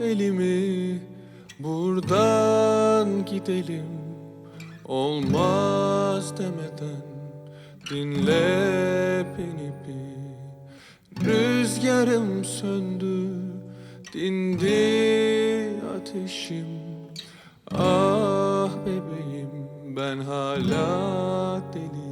elimi buradan gidelim. Olmaz demeden dinle beni bir. Rüzgarım söndü dindi ateşim. Ah bebeğim ben hala deliyim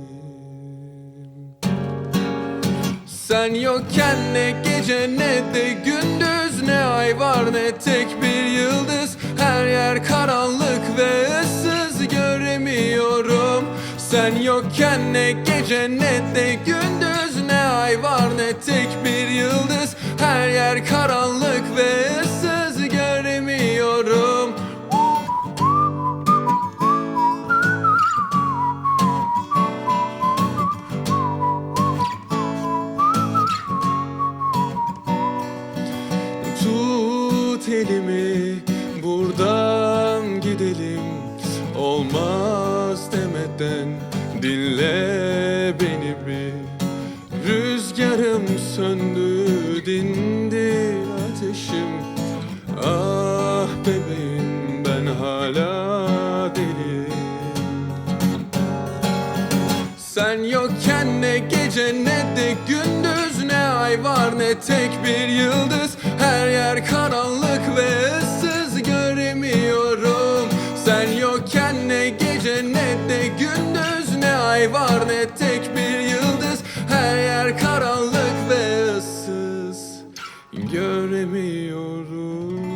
sen yokken ne gece ne de gündüz Ne ay var ne tek bir yıldız. Her yer karanlık ve ıssız göremiyorum. Sen yokken ne gece ne de gündüz Ne ay var elimi buradan gidelim. Olmaz demeden dinle beni bir. Rüzgarım söndü dindi ateşim. Ah bebeğim Sen yokken ne gece ne de gündüz Ne ay var ne tek bir yıldız. Her yer karanlık ve ıssız göremiyorum. Sen yokken ne gece ne de gündüz Ne ay var ne tek bir yıldız. Her yer karanlık ve ıssız Göremiyorum.